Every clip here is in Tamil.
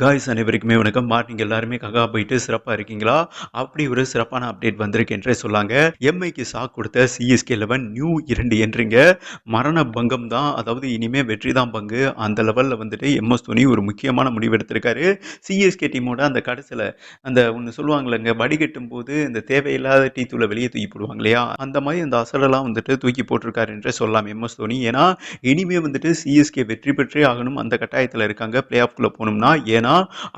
காய்ஸ் அனைவருக்குமே வணக்கம். மார்னிங் எல்லாருமே ககா போயிட்டு சிறப்பாக இருக்கீங்களா? அப்படி ஒரு சிறப்பான அப்டேட் வந்திருக்கு என்றே சொல்லாங்க. எம்ஐக்கு சாக் கொடுத்த சிஎஸ்கே லெவன் நியூ இரண்டு என்றீங்க. மரண பங்கம் தான். அதாவது இனிமே வெற்றி தான் பங்கு. அந்த லெவலில் வந்துட்டு எம்எஸ் தோனி ஒரு முக்கியமான முடிவு எடுத்திருக்காரு. சிஎஸ்கே டீமோட அந்த கடைசியில் அந்த ஒன்று சொல்லுவாங்களேங்க வடிகட்டும் போது இந்த தேவையில்லாத டீ தூளை வெளியே தூக்கி போடுவாங்க இல்லையா? அந்த மாதிரி அந்த அசலெல்லாம் வந்துட்டு தூக்கி போட்டிருக்காரு என்றே சொல்லலாம் எம்எஸ் தோனி. ஏன்னா இனிமே வந்துட்டு சிஎஸ்கே வெற்றி பெற்றே ஆகணும். அந்த கட்டாயத்தில் இருக்காங்க. பிளே ஆஃப்குள்ளே போகணும்னா ஏன்னா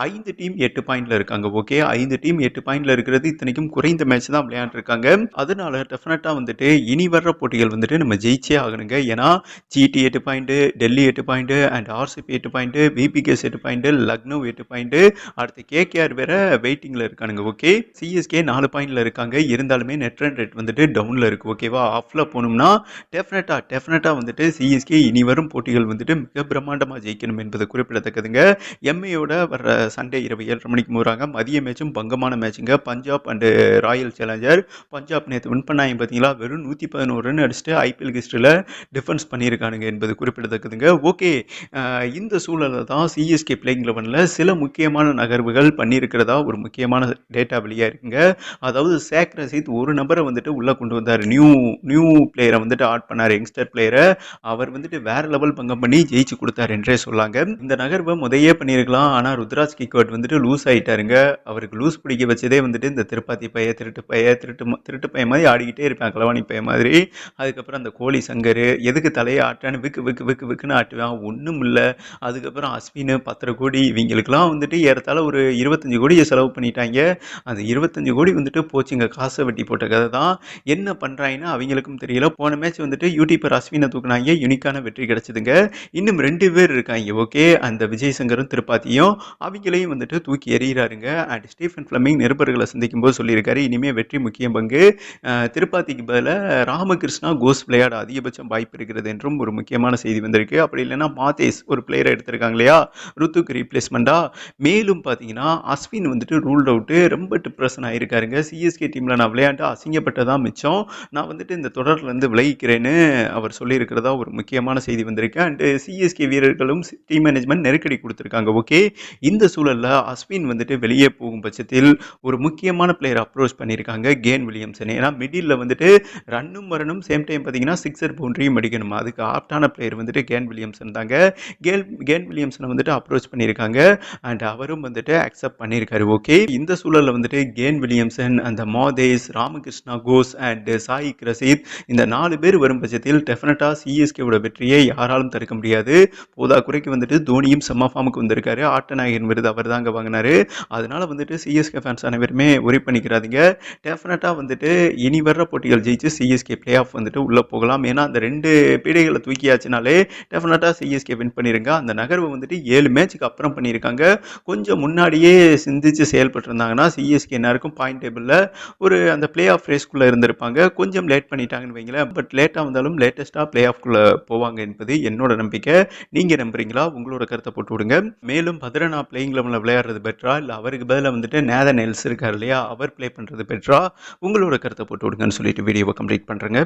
ஐந்து டீம் எட்டு பாயிண்ட்ல இருக்காங்க ஓகே ஐந்து டீம் எட்டு பாயிண்ட்ல இருக்கிறது இத்தனைக்கும் குறைந்த மேட்ச் தான் விளையாண்டுருக்காங்க. அதனால டெஃபினட்டா வந்துட்டு இனி வர்ற போட்டிகள் வந்துட்டு நம்ம ஜெயிச்சே ஆகணுங்க. ஏன்னா ஜிடி எட்டு பாயிண்ட் டெல்லி எட்டு பாயிண்ட் அண்ட் ஆர்சிபி எட்டு பாயிண்ட் பிபிகேஸ் எட்டு பாயிண்ட் லக்னோ எட்டு பாயிண்ட் அடுத்து கேகேஆர் வேற வெயிட்டிங்ல இருக்கானுங்க ஓகே சிஎஸ்கே நாலு பாயிண்ட்ல இருக்காங்க. இருந்தாலுமே நெட் ரன் ரேட் வந்துட்டு டவுன்ல இருக்கு ஓகேவா ஆஃப்ல போனோம்னா டெஃபினட்டா டெஃபினட்டா வந்துட்டு சிஎஸ்கே இனி வரும் போட்டிகள் வந்துட்டு மிக பிரம்மாண்டமா ஜெயிக்கணும் என்பது குறிப்பிடத்தக்கதுங்க. எம்ஏயோட வர்ற சண்டே இரவு ஏழரை மணிக்கு போகிறாங்க மதிய மேட்சும் பங்கமான மேட்சுங்க. Punjab and Royal Challenger. Punjab நேற்று வின் பண்ணாங்க பார்த்தீங்களா வெறும் நூற்றி பதினோரு ரன் அடிச்சுட்டு ஐபிஎல் ஹிஸ்டரியில் டிஃபென்ஸ் பண்ணியிருக்கானுங்க என்பது குறிப்பிடத்தக்கதுங்க. ஓகே இந்த சூழலில் தான் சிஎஸ்கே பிளேயிங் லெவனில் சில முக்கியமான நகர்வுகள் பண்ணியிருக்கிறதா ஒரு முக்கியமான டேட்டா வெளியாக இருக்குங்க. அதாவது சேக் ரசீத் ஒரு நபரை வந்துட்டு உள்ளே கொண்டு வந்தார். நியூ நியூ பிளேயரை வந்துட்டு ஆட் பண்ணார். யங்ஸ்டர் பிளேயரை அவர் வந்துட்டு வேறு லெவல் பங்கம் பண்ணி ஜெயிச்சு கொடுத்தார் என்றே சொல்லாங்க. இந்த நகர்வை முதையே பண்ணியிருக்கலாம். ஆனால் ருத்ராஜ் கிக்வர்ட் வந்துட்டு லூஸ் ஆகிட்டாருங்க அவருக்கு லூஸ் பிடிக்க வச்சதே வந்துட்டு இந்த திருப்பாத்தி பைய திருட்டு பைய திருட்டு திருட்டு பைய மாதிரி ஆடிக்கிட்டே இருப்பேன் கலவாணி பைய மாதிரி. அதுக்கப்புறம் அந்த கோழி சங்கர் எதுக்கு தலையை ஆட்டான்னு விக்கு விக்கு விக்கு விக்குன்னு ஆட்டுவேன். ஒன்றும் இல்லை. அதுக்கப்புறம் அஸ்வின் பத்தரை கோடி இவங்களுக்குலாம் வந்துட்டு ஏறத்தாழ ஒரு இருபத்தஞ்சு கோடியை செலவு பண்ணிட்டாங்க. அந்த இருபத்தஞ்சு கோடி வந்துட்டு போச்சுங்க. காசை வெட்டி போட்ட கதை தான். என்ன பண்ணுறாங்கன்னா அவங்களுக்கும் தெரியல. போன மேட்ச் வந்துட்டு யூடியூபர் அஸ்வினை தூக்குனாங்க. யூனிக்கான வெற்றி கிடச்சிதுங்க. இன்னும் ரெண்டு பேர் இருக்காங்க ஓகே அந்த விஜய் சங்கரும் திருப்பாத்தியும். அவங்களையும் வந்துட்டு தூக்கி எறிகிறாருங்க. அண்ட் ஸ்டீஃபன் ஃப்ளமிங் நிருபர்களை சந்திக்கும் போது சொல்லியிருக்காரு இனிமேல் வெற்றி முக்கிய பங்கு. திருப்பாத்திக்கு பதிலாக ராமகிருஷ்ணா கோஸ் விளையாட அதிகபட்சம் வாய்ப்பு இருக்கிறது என்றும் ஒரு முக்கியமான செய்தி வந்திருக்கு. அப்படி இல்லைன்னா மாதேஸ் ஒரு பிளேயரை எடுத்திருக்காங்க இல்லையா? ருத்துக்கு ரீப்ளேஸ்மெண்ட்டாக மேலும் பார்த்தீங்கன்னா அஸ்வின் வந்துட்டு ரூல்ட் அவுட்டு ரொம்ப டிப்ரெஷன் ஆயிருக்காருங்க. சிஎஸ்கே டீமில் நான் விளையாண்டு அசிங்கப்பட்டதான் மிச்சம். நான் வந்துட்டு இந்த தொடர்லேருந்து விலகிக்கிறேன்னு அவர் சொல்லியிருக்கிறதா ஒரு முக்கியமான செய்தி வந்திருக்கு. அண்டு சிஎஸ்கே வீரர்களும் டீம் மேனேஜ்மெண்ட் நெருக்கடி கொடுத்துருக்காங்க. ஓகே இந்த சூழலில் அஸ்வின் வந்துட்டு வெளியே போகும் பட்சத்தில் ஒரு முக்கியமான பிளேயர் அப்ரோச் பண்ணியிருக்காங்க கேன் வில்லியம்சன். ஏன்னா மிடில் வந்துட்டு ரன்னும் மரணும் சேம் டைம் பார்த்தீங்கன்னா சிக்ஸர் பவுண்டரியும் அடிக்கணும்? அதுக்கு ஆப்டான பிளேயர் வந்துட்டு கேன் வில்லியம்சன் தாங்க. கேல் கேன் வில்லியம்சனை வந்துட்டு அப்ரோச் பண்ணியிருக்காங்க அண்ட் அவரும் வந்துட்டு அக்செப்ட் பண்ணியிருக்காரு. ஓகே இந்த சூழலில் வந்துட்டு கேன் வில்லியம்சன் அந்த மாதேஸ் ராமகிருஷ்ணா கோஸ் அண்ட் சாய் ரசீத் இந்த நாலு பேர் வரும் பட்சத்தில் டெஃபினட்டாக சிஎஸ்கேவோட வெற்றியை யாராலும் தடுக்க முடியாது. போதா குறைக்கு வந்துட்டு தோனியும் செம்ம ஃபார்முக்கு வந்திருக்காரு ஆட்டநாயகன் விருது அவர் தாங்க வாங்கினாரு. அதனால வந்துட்டு சிஎஸ்கே ஃபேன்ஸ் அனைவருமே ஒரி பண்ணிக்கிறாதீங்க. டெஃபினட்டாக வந்துட்டு இனி வர்ற போட்டிகள் ஜெயிச்சு சிஎஸ்கே பிளே ஆஃப் வந்துட்டு உள்ளே போகலாம். ஏன்னா அந்த ரெண்டு பீடைகளை தூக்கியாச்சுனாலே டெஃபினட்டாக சிஎஸ்கே வின் பண்ணிடுங்க அந்த நகர்வு வந்துட்டு ஏழு மேட்ச்சுக்கு அப்புறம் பண்ணியிருக்காங்க கொஞ்சம் முன்னாடியே சிந்திச்சு செயல்பட்டிருந்தாங்கன்னா சிஎஸ்கே எல்லாருக்கும் பாயிண்ட் டேபிளில் ஒரு அந்த பிளே ஆஃப் ரேஸ்க்குள்ளே இருந்திருப்பாங்க. கொஞ்சம் லேட் பண்ணிட்டாங்கன்னு வைங்களேன். பட் லேட்டாக வந்தாலும் லேட்டஸ்ட்டாக பிளே ஆஃப்குள்ளே போவாங்க என்பது என்னோட நம்பிக்கை. நீங்கள் நம்புறீங்களா? உங்களோட கருத்தை போட்டு விடுங்க. மேலும் பதில் நான் பிளேயிங் லெவலில் விளையாடுறது பெட்டரா இல்லை அவருக்கு பதிலாக வந்துட்டு நேத நெல்ஸ் இருக்கார் இல்லையா? அவர் ப்ளே பண்ணுறது பெட்டரா உங்களோட கருத்தை போட்டு விடுங்கன்னு சொல்லிட்டு வீடியோவை கம்ப்ளீட் பண்ணுறேங்க